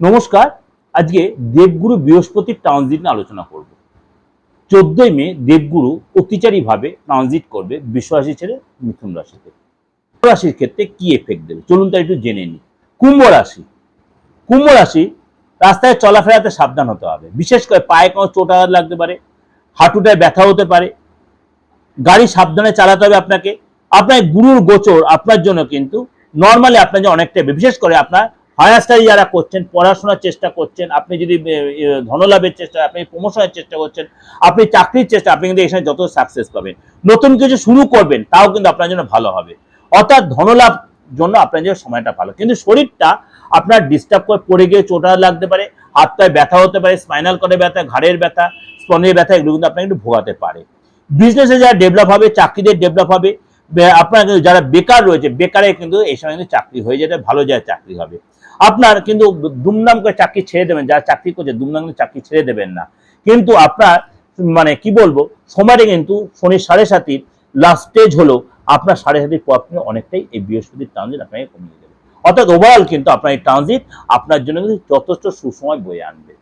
নমস্কার, আজকে দেবগুরু বৃহস্পতির ট্রানজিট নিয়ে আলোচনা করব। চোদ্দই মে দেবগুরু অতিচারীভাবে ট্রানজিট করবে বিশ্বরাশি ছেড়ে মিথুন রাশিতে। রাশির ক্ষেত্রে কি এফেক্ট দেবে? চলুন তার একটু জেনে নিই। কুম্ভ রাশি। কুম্ভ রাশি, রাস্তায় চলাফেরাতে সাবধান হতে হবে। বিশেষ করে পায়ে কোনো চোট আঘাত লাগতে পারে, হাঁটুটায় ব্যথা হতে পারে। গাড়ি সাবধানে চালাতে হবে আপনাকে। আপনার গুরুর গোচর আপনার জন্য কিন্তু নর্মালি আপনার জন্য অনেকটাই বিশেষ করে আপনার হায়ার স্টাডি যারা করছেন, পড়াশোনার চেষ্টা করছেন, আপনি যদি ধনলাভের চেষ্টা, আপনি প্রমোশনের চেষ্টা করছেন, আপনি চাকরির চেষ্টা, আপনি কিন্তু এখানে যত সাকসেস পাবেন। নতুন কিছু শুরু করবেন, তাও কিন্তু আপনার জন্য ভালো হবে। অর্থাৎ ধনলাভ জন্য আপনার জন্য সময়টা ভালো। কিন্তু শরীরটা আপনার ডিস্টার্ব করে পড়ে গিয়ে চোটা লাগতে পারে, হাত পায়ে ব্যথা হতে পারে স্পাইনাল কর্ডে ব্যথা, ঘাড়ের ব্যথা স্পনের ব্যথা, এগুলো কিন্তু আপনাকে একটু ভোগাতে পারে। বিজনেসে যারা ডেভেলপ হবে চাকরিদের ডেভেলপ হবে আপনার কিন্তু যারা বেকার রয়েছে, বেকারে কিন্তু এই সময় কিন্তু চাকরি হয়ে যেতে, ভালো যায় চাকরি হবে। আপনার কিন্তু দুমদাম করে চাকরি ছেড়ে দেবেন, যারা চাকরি করছে, দুমদাম করে চাকরি ছেড়ে দেবেন না। কিন্তু আপনার মানে কি বলব সময়টা কিন্তু শনি সাড়ে সাতির লাস্ট স্টেজ হলো, আপনার সাড়ে সাতির পর থেকে অনেকটাই এই বৃহস্পতির ট্রানজিট আপনাকে কমিয়ে দেবে। অর্থাৎ ওভারঅল কিন্তু আপনার এই ট্রানজিট আপনার জন্য কিন্তু যথেষ্ট সুসময় বয়ে আনবে।